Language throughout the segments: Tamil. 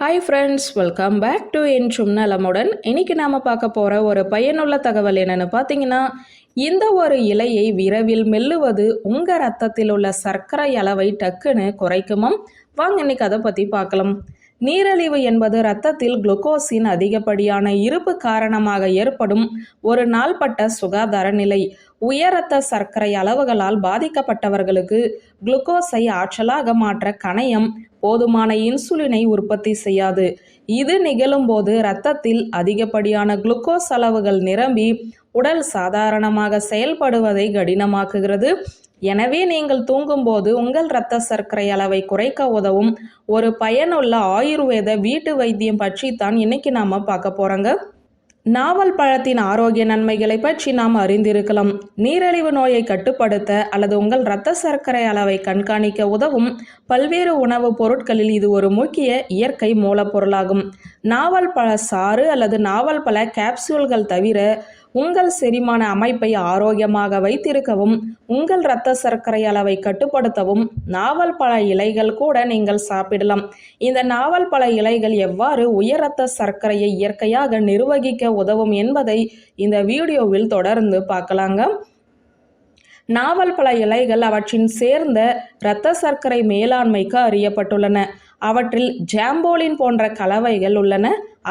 Hi friends welcome back to என் நலமுடன் இன்னைக்கு நாம் பார்க்க போகிற ஒரு பயனுள்ள தகவல் என்னென்னு பார்த்தீங்கன்னா இந்த ஒரு இலையை விரைவில் மெல்லுவது உங்கள் ரத்தத்தில் உள்ள சர்க்கரை அளவை டக்குன்னு குறைக்குமாம் வாங்க இன்னைக்கு அதை பற்றி பார்க்கலாம். நீரழிவு என்பது இரத்தத்தில் குளுக்கோஸின் அதிகப்படியான இருப்பு காரணமாக ஏற்படும் ஒரு நாள்பட்ட சுகாதார நிலை. உயர் இரத்த சர்க்கரை அளவுகளால் பாதிக்கப்பட்டவர்களுக்கு குளுக்கோஸை ஆற்றலாக மாற்ற கணையம் போதுமான இன்சுலினை உற்பத்தி செய்யாது. இது நிகழும்போது இரத்தத்தில் அதிகப்படியான குளுக்கோஸ் அளவுகள் நிரம்பி உடல் சாதாரணமாக செயல்படுவதை கடினமாக்குகிறது. எனவே நீங்கள் தூங்கும்போது உங்கள் இரத்த சர்க்கரை அளவை குறைக்க உதவும். ஒரு பயனுள்ள ஆயுர்வேத வீட்டு வைத்தியம் பற்றி தான் இன்னைக்கு நாம பார்க்க போறோங்க. நாவல் பழத்தின் ஆரோக்கிய நன்மைகளை பற்றி நாம் அறிந்திருக்கலாம். நீரிழிவு நோயை கட்டுப்படுத்த அல்லது உங்கள் இரத்த சர்க்கரை அளவை கண்காணிக்க உதவும் பல்வேறு உணவுப் பொருட்களில் இது ஒரு முக்கிய இயற்கை மூலப்பொருளாகும். நாவல் பழ சாறு அல்லது நாவல் பழ கேப்சூல்கள் தவிர உங்கள் செரிமான அமைப்பை ஆரோக்கியமாக வைத்திருக்கவும் உங்கள் இரத்த சர்க்கரை அளவை கட்டுப்படுத்தவும் நாவல் பழ இலைகள் கூட நீங்கள் சாப்பிடலாம். இந்த நாவல் பழ இலைகள் எவ்வாறு உயர் இரத்த சர்க்கரையை இயற்கையாக நிர்வகிக்க உதவும் என்பதை இந்த வீடியோவில் தொடர்ந்து பார்க்கலாங்க. நாவல் பழ இலைகள் அவற்றின் சேர்ந்த இரத்த சர்க்கரை மேலாண்மைக்கு அறியப்பட்டுள்ளன. அவற்றில் ஜாம்போலின் போன்ற கலவைகள் உள்ளன.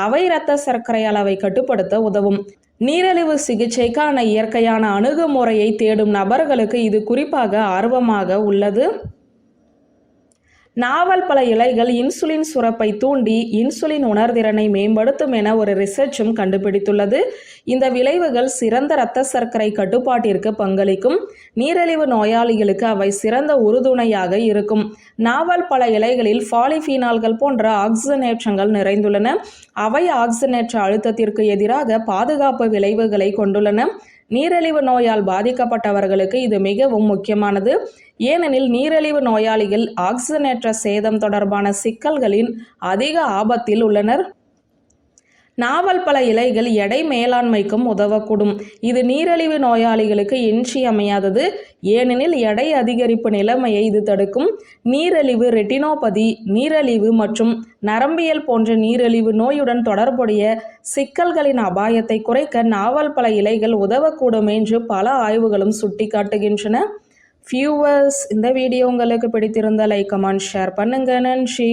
அவை இரத்த சர்க்கரை அளவை கட்டுப்படுத்த உதவும். நீரிழிவு சிகிச்சைக்கான இயற்கையான அணுகுமுறையை தேடும் நபர்களுக்கு இது குறிப்பாக ஆர்வமாக உள்ளது. நாவல் பல இலைகள் இன்சுலின் சுரப்பை தூண்டி இன்சுலின் உணர்திறனை மேம்படுத்தும் என ஒரு ரிசர்ச்சும் கண்டுபிடித்துள்ளது. இந்த விளைவுகள் சிறந்த இரத்த சர்க்கரை கட்டுப்பாட்டிற்கு பங்களிக்கும். நீரிழிவு நோயாளிகளுக்கு அவை சிறந்த உறுதுணையாக இருக்கும். நாவல் பல இலைகளில் பாலிஃபீனால்கள் போன்ற ஆக்சிஜனேற்றங்கள் நிறைந்துள்ளன. அவை ஆக்சிஜனேற்ற அழுத்தத்திற்கு எதிராக பாதுகாப்பு விளைவுகளை கொண்டுள்ளன. நீரிழிவு நோயால் பாதிக்கப்பட்டவர்களுக்கு இது மிகவும் முக்கியமானது. ஏனெனில் நீரிழிவு நோயாளிகள் ஆக்சிஜனேற்ற சேதம் தொடர்பான சிக்கல்களின் அதிக ஆபத்தில் உள்ளனர். நாவல் பல இலைகள் எடை மேலாண்மைக்கும் உதவக்கூடும். இது நீரிழிவு நோயாளிகளுக்கு இன்றியமையாதது ஏனெனில் எடை அதிகரிப்பு நிலைமையை இது தடுக்கும். நீரழிவு ரெட்டினோபதி நீரழிவு மற்றும் நரம்பியல் போன்ற நீரிழிவு நோயுடன் தொடர்புடைய சிக்கல்களின் அபாயத்தை குறைக்க நாவல் பல இலைகள் உதவக்கூடும் என்று பல ஆய்வுகளும் சுட்டிக்காட்டுகின்றன. ஃபியூவர்ஸ் இந்த வீடியோ உங்களுக்கு பிடித்திருந்த லைக் கமெண்ட் ஷேர் பண்ணுங்க. நன்றி.